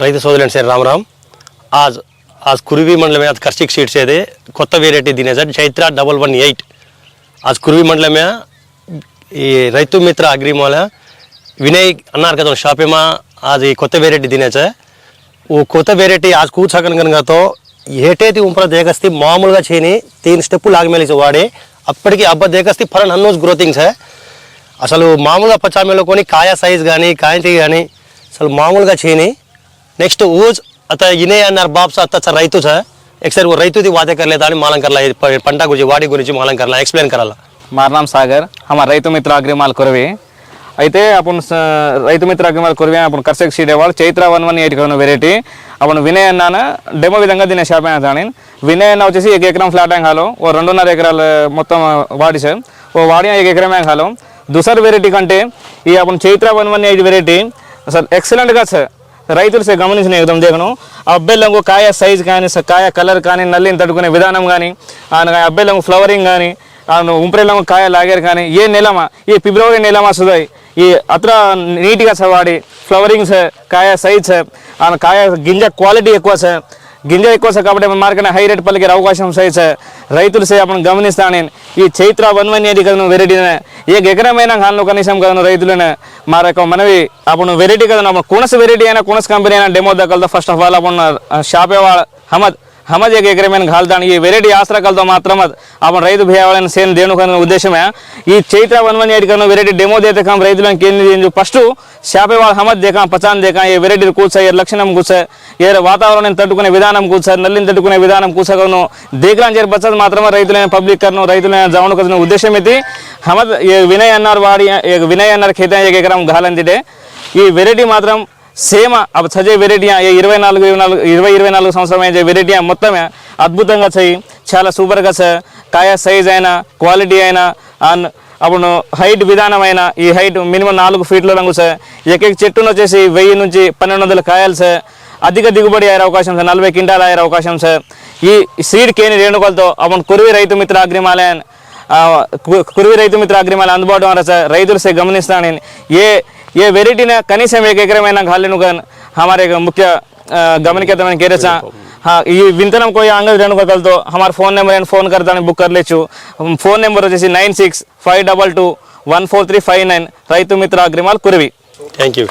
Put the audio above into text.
రైతు సోదరులు సార్ राम राम आज आज कुर्वी मंडल में आज कर्षिक सीट से थे కొత్త variety తినేసారు Chaitra double one eight आज కుర్వి మండలం में ఈ రైతు మిత్ర అగ్రిమోల వినయ్ అన్నారు కదా షాప్ में आज ఈ కొత్త వెరైటీ తినేసా ఓ కొత్త వెరైటీ आज కూర్చోకన్ కనుక तो ఏటైతే ఉంపర దేగస్తి మామూలుగా చేయని తీన్ స్టెప్ లాగమేలిసి వాడే అప్పటికి అబ్బ దేగస్తి ఫర్ నన్నోస్ గ్రోతింగ్ సార్ అసలు మామూలుగా పచ్చామేలో కొని కాయ సైజ్ కానీ కాయంతి కానీ అసలు మామూలుగా చేయని నెక్స్ట్ ఊజ్ అత ఇనే అన్నారు బాబ్స్ అత్త రైతు సార్ ఒకసారి రైతుది వాదే కర్లేదా అని మాలం కర్లా పంట గురించి వాడి గురించి మాలం కర్లా ఎక్స్ప్లెయిన్ కరాలా. మారనాం సాగర్ హమ రైతు మిత్ర అగ్రిమాల కొరవి. అయితే అప్పుడు రైతు మిత్ర అగ్రిమాల కొరవి అప్పుడు కర్షక్ సీడ్ వాళ్ళు చైత్ర వన్ వన్ ఎయిట్ కన్నా వెరైటీ అప్పుడు వినయ్ అన్నాన డెమో విధంగా దీని షాపే దాని వినయ్ అన్న వచ్చేసి ఒక ఎకరం ఫ్లాట్ యాంగాలో ఓ రెండున్నర ఎకరాలు మొత్తం వాడి సార్. ఓ వాడి ఒక ఎకరం యాంగాలో దుసర్ వెరైటీ కంటే ఈ అప్పుడు Chaitra one one eight variety sir ఎక్సలెంట్గా సార్. రైతులు సే గమనించిన యుద్ధం దేగను ఆ అబ్బెల్లంగు కాయ సైజ్ కానీ కాయ కలర్ కానీ నల్లిని తట్టుకునే విధానం కానీ ఆయన అబ్బాయిలకు ఫ్లవరింగ్ కానీ ఆయన ఉంప్రెల్లంగు కాయ లాగేరు కానీ ఏ నెలమా ఈ ఫిబ్రవరి నెలమా సుదాయి ఈ అత్ర నీట్గా సార్ వాడి ఫ్లవరింగ్ సార్ కాయ సైజ్ సార్ ఆయన కాయ గింజ క్వాలిటీ ఎక్కువ సార్ గింజ ఎక్కువ సార్ కాబట్టి మార్కెట్ హై రేట్ పలికే అవకాశం సై రైతులు సే మనం గమనిస్తా ఈ చైత్ర వన్ వన్ ఏది కదను వెరైటీనే ఏ ఎకరమైన హాన్లో కనీసం కదను రైతులనే. మా యొక్క మనవి అప్పుడు వెరైటీ కదను. అప్పుడు కొనస వెరైటీ అయినా కుణస్ కంపెనీ అయినా డెమో దక్కలతో ఫస్ట్ ఆఫ్ ఆల్ అప్పుడు షాపే వాళ్ళ హమద్. ಹಮಜೆಗೆ ಎಕರೆ ಮೇಲೆ ಘಾಲ್ದಾಣ ಈ ವೆರೈಟಿ ಆಸ್ರ ಕಲ್ತ ಮಾತ್ರ ಅವ రైతు భయాలను సేన్ దేనుకునే ఉద్దేశమే ఈ చైత్ర వన్ వన్ ఎయిట్ కన్నా వెరైటీ డెమో దేతాం రైతులకు ఏంది ఫస్ట్ షాపే వాళ్ళ హమద్ దేకాం పచాన్ దేకాం ఏ వెరైటీ కూర్చా ఏ లక్షణం కూర్చా ఏ వాతావరణం తట్టుకునే విధానం కూర్చా నల్లిని తట్టుకునే విధానం కూర్చగలను దేకాం చేరి పచ్చదు మాత్రమే రైతులైన పబ్లిక్ కను రైతులైన జవను కదన ఉద్దేశం ఇది హమద్ వినయ్ అన్నారు వాడి వినయ్ అన్నారు ఖేతం ఎకరం ఘాలంతిడే ఈ వెరైటీ మాత్రం సేమ్ అవి చదివే వెరైటీ ఇరవై నాలుగు ఇరవై నాలుగు ఇరవై ఇరవై నాలుగు సంవత్సరం వెరైటీ మొత్తమే అద్భుతంగా చేయి. చాలా సూపర్గా సార్ కాయ సైజ్ అయినా క్వాలిటీ అయినా అండ్ అప్పుడు హైట్ విధానమైన ఈ హైట్ మినిమం నాలుగు ఫీట్ల రంగు సార్ ఎక్క చెట్టును వచ్చేసి వెయ్యి నుంచి పన్నెండు వందల కాయలు సార్ అధిక దిగుబడి అయ్యే అవకాశం సార్ నలభై క్వింటాలు అయ్యే అవకాశం సార్ ఈ సీడ్ కేని రేణుకలతో అప్పుడు కురివి రైతు మిత్ర అగ్రిమాలయన్ కురివి రైతు మిత్ర అగ్రిమాలయం అందుబాటులో ద్వారా సార్ రైతులు సే గమనిస్తానని ఏ ఏ వెరైటీన కనీసం एक ఎకరమైన घालने का हमारे एक मुख्य अ, गमन के तमन केरे चा हाँ ये विंतनम कोई अंगद रेणु का कल तो हमारा फोन नंबर है फोन करता बुक कर ले फोन नंबर వచ్చేసి nine six five double two one four three five nine Rythu Mitra Agrimall Kuravi thank you